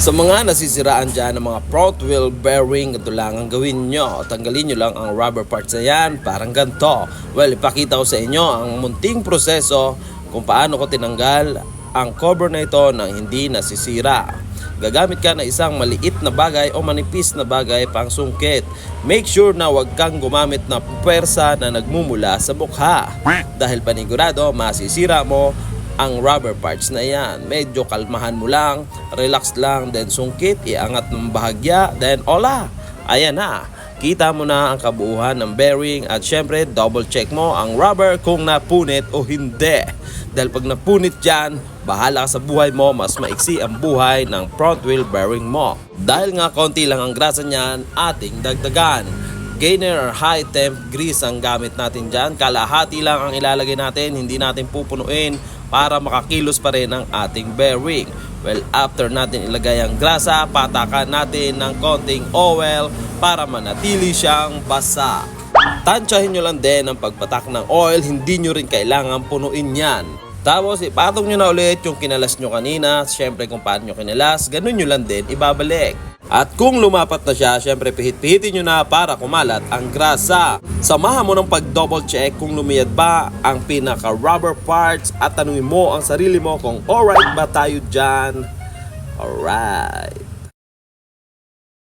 Sa mga nasisiraan dyan ng mga front wheel bearing, ito lang ang gawin nyo. Tanggalin nyo lang ang rubber parts na yan, parang ganito. Well, ipakita ko sa inyo ang munting proseso kung paano ko tinanggal ang cover na ito nang hindi nasisira. Gagamit ka ng isang maliit na bagay o manipis na bagay pang sungkit. Make sure na huwag kang gumamit ng puwersa na nagmumula sa mukha. Dahil panigurado, masisira mo ang rubber parts na yan. Medyo kalmahan mo lang, relax lang, then sungkit, iangat ng bahagya, then ola. Ayan na. Kita mo na ang kabuuhan ng bearing at syempre double check mo ang rubber kung napunit o hindi. Dahil pag napunit dyan, bahala ka sa buhay mo, mas maiksi ang buhay ng front wheel bearing mo. Dahil nga konti lang ang grasa niyan, ating dagdagan. Gainer or high temp grease ang gamit natin dyan. Kalahati lang ang ilalagay natin, hindi natin pupunuin para makakilos pa rin ang ating bearing. Well, after natin ilagay ang grasa, patakan natin ng konting oil para manatili siyang basa. Tansyahin nyo lang din ang pagpatak ng oil, hindi nyo rin kailangan punuin yan. Tapos ipatong nyo na ulit yung kinalas nyo kanina, syempre kung paano nyo kinalas, ganun nyo lang din ibabalik. At kung lumapat na siya, syempre pihit-pihitin nyo na para kumalat ang grasa. Samahan mo ng pag-double check kung lumiyad ba ang pinaka-rubber parts at tanungin mo ang sarili mo kung alright ba tayo dyan. Alright.